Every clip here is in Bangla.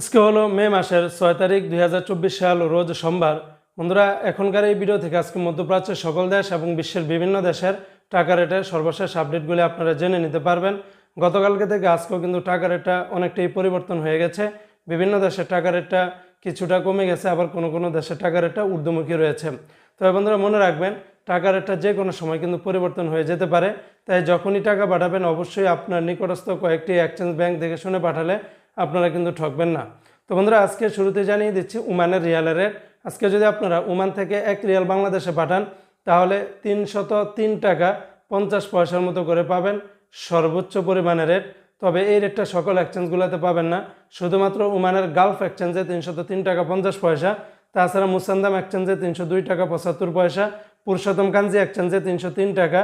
আজকে হলো মে মাসের ছয় তারিখ দুই হাজার চব্বিশ সাল, রোজ সোমবার। বন্ধুরা, এখনকার এই ভিডিও থেকে আজকে মধ্যপ্রাচ্যের সকল দেশ এবং বিশ্বের বিভিন্ন দেশের টাকা রেটের সর্বশেষ আপডেটগুলি আপনারা জেনে নিতে পারবেন। গতকালকে থেকে আজকেও কিন্তু টাকা রেটটা অনেকটাই পরিবর্তন হয়ে গেছে। বিভিন্ন দেশের টাকা রেটটা কিছুটা কমে গেছে, আবার কোনো কোনো দেশের টাকা রেটটা ঊর্ধ্বমুখী রয়েছে। তবে বন্ধুরা, মনে রাখবেন, টাকা রেটটা যে কোনো সময় কিন্তু পরিবর্তন হয়ে যেতে পারে। তাই যখনই টাকা পাঠাবেন, অবশ্যই আপনার নিকটস্থ কয়েকটি এক্সচেঞ্জ ব্যাংক দেখে শুনে পাঠালে আপনারা কিন্তু ঠকবেন না। তো বন্ধুরা, আজকে শুরুতে জানিয়ে দিচ্ছি উমানের রিয়ালের রেট। আজকে যদি আপনারা উমান থেকে এক রিয়াল বাংলাদেশে পাঠান, তাহলে তিনশত তিন টাকা পঞ্চাশ পয়সার মতো করে পাবেন সর্বোচ্চ পরিমাণের রেট। তবে এই রেটটা সকল এক্সচেঞ্জগুলোতে পাবেন না। শুধুমাত্র উমানের গালফ এক্সচেঞ্জে তিনশত তিন টাকা পঞ্চাশ পয়সা। তাছাড়া মুসান্দাম এক্সচেঞ্জে তিনশো দুই টাকা পঁচাত্তর পয়সা। পুরুষোত্তম কাঞ্জি এক্সচেঞ্জে তিনশো তিন টাকা।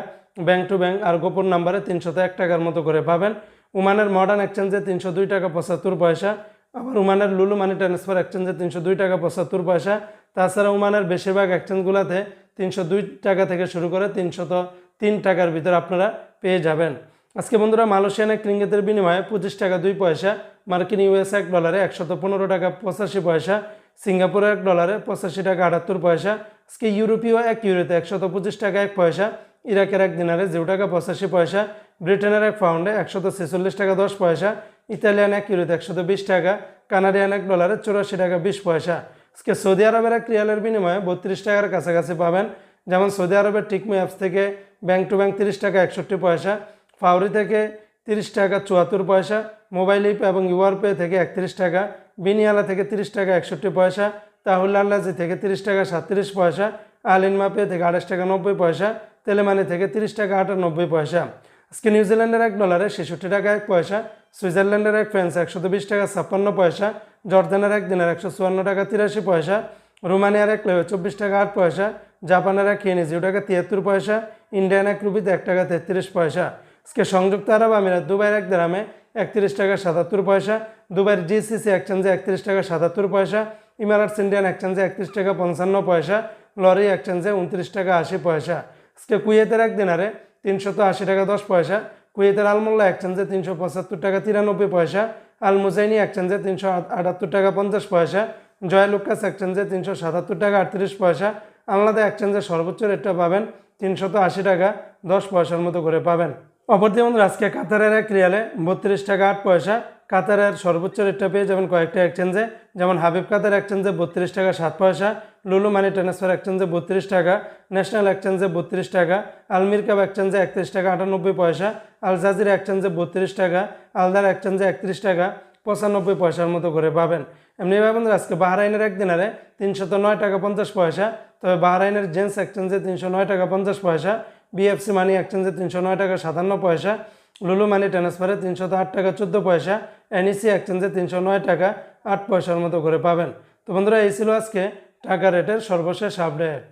ব্যাংক টু ব্যাংক আর গোপন নাম্বারে তিনশত এক টাকার মতো করে পাবেন। উমানের মডার্ন এক্সচেঞ্জে তিনশো দুই টাকা পঁচাত্তর পয়সা, আবার উমানের লুলু মানি ট্রান্সফার এক্সচেঞ্জে তিনশো দুই টাকা পঁচাত্তর পয়সা। তাছাড়া উমানের বেশিরভাগ এক্সচেঞ্জগুলোতে তিনশো দুই টাকা থেকে শুরু করে তিনশত তিন টাকার ভিতরে আপনারা পেয়ে যাবেন। আজকে বন্ধুরা মালয়েশিয়ান এক রিঙ্গিতের বিনিময়ে পঁচিশ টাকা দুই পয়সা, মার্কিন ইউএস এক ডলারে একশত পনেরো টাকা পঁচাশি পয়সা সিঙ্গাপুরের এক ডলারে পঁচাশি টাকা আটাত্তর পয়সা, আজকে ইউরোপীয় এক ইউরোতে একশত পঁচিশ টাকা এক পয়সা, ইরাকের এক দিনারে জিরো টাকা পঁচাশি পয়সা ব্রিটেনের এক পাউন্ডে একশত ছেচল্লিশ টাকা দশ পয়সা, ইতালিয়ান এক ইউরোতে একশত বিশ টাকা, কানাডিয়ান এক ডলারে চুরাশি টাকা বিশ পয়সা। আজকে সৌদি আরবের এক রিয়ালের বিনিময়ে বত্রিশ টাকার কাছাকাছি পাবেন। যেমন সৌদি আরবের টিকমি অ্যাপস থেকে ব্যাংক টু ব্যাংক তিরিশ টাকা একষট্টি পয়সা ফাউরি থেকে তিরিশ টাকা চুয়াত্তর পয়সা, মোবাইল ইপ এবং ইউআর পে থেকে একত্রিশ টাকা, বিনিয়ালা থেকে তিরিশ টাকা একষট্টি পয়সা, তাহুল আল্লাজি থেকে তিরিশ টাকা সাতত্রিশ পয়সা আলিনমা পে থেকে আঠাশ টাকা নব্বই পয়সা, তেলেমানি থেকে তিরিশ টাকা আটানব্বই পয়সা। আজকে নিউজিল্যান্ডের এক ডলারে ছেষট্টি টাকা এক পয়সা, সুইজারল্যান্ডের এক ফ্রান্স একশো বিশ টাকা ছাপ্পান্ন পয়সা, জর্দানের এক দিনের একশো চুয়ান্ন টাকা তিরাশি পয়সা, রোমানিয়ার এক লেও চব্বিশ টাকা আট পয়সা, জাপানের এক ইয়েনি জিরো টাকা তিয়াত্তর পয়সা, ইন্ডিয়ান এক রুপিতে এক টাকা তেত্রিশ পয়সা। আজকে সংযুক্ত আরব আমিরাত দুবাইয়ের এক গ্রামে একত্রিশ টাকা সাতাত্তর পয়সা, দুবাইয়ের জিসিসি এক্সচেঞ্জে একত্রিশ টাকা সাতাত্তর পয়সা, ইমারাটস ইন্ডিয়ান এক্সচেঞ্জে একত্রিশ টাকা পঞ্চান্ন পয়সা, লরি এক্সচেঞ্জে উনত্রিশ টাকা আশি পয়সা। আজকে কুয়েতের এক দিনারে তিনশত আশি টাকা দশ পয়সা। কুয়েতের আলমোল্লা এক এক্সচেঞ্জে তিনশো পঁচাত্তর টাকা তিরানব্বই পয়সা। আল মুজাইনি এক্সচেঞ্জে তিনশো আটাত্তর টাকা পঞ্চাশ পয়সা। জয়লুকাস এক এক্সচেঞ্জে তিনশো সাতাত্তর টাকা আটত্রিশ পয়সা। আলাদা এক এক্সচেঞ্জে সর্বোচ্চ রেটটা পাবেন তিনশত আশি টাকা দশ পয়সার মতো করে পাবেন। অপরদি বন্ধুরা, আজকে কাতারের এক রিয়ালে বত্রিশ টাকা আট পয়সা কাতারের সর্বোচ্চ রেটটা পেয়ে যাবেন কয়েকটা এক্সচেঞ্জে যেমন হাবিব কাতার এক্সচেঞ্জে বত্রিশ টাকা সাত পয়সা, লুলু মানি ট্রান্সফার এক্সচেঞ্জে বত্রিশ টাকা ন্যাশনাল এক্সচেঞ্জে বত্রিশ টাকা, আলমির কাপ এক্সচেঞ্জে একত্রিশ টাকা আটানব্বই পয়সা, আল জাজির এক্সচেঞ্জে বত্রিশ টাকা, আলদার এক্সচেঞ্জে একত্রিশ টাকা, পঁচানব্বই পয়সার মতো করে পাবেন। এমনিভাবে বন্ধুরা, আজকে বাহরাইনের এক দিনারে তিনশত নয় টাকা পঞ্চাশ পয়সা, তবে বাহরাইনের জেন্টস এক্সচেঞ্জে তিনশো নয় টাকা পঞ্চাশ পয়সা বিএফসি মানি এক্সচেঞ্জে তিনশো নয় টাকা সাতান্ন পয়সা লুলু মানি ট্রান্সফারে তিনশো আট টাকা চোদ্দ পয়সা এনইসি এক্সচেঞ্জে তিনশো নয় টাকা আট পয়সার মতো করে পাবেন। তো বন্ধুরা, এই ছিল আজকে টাকা রেটের সর্বশেষ আপডেট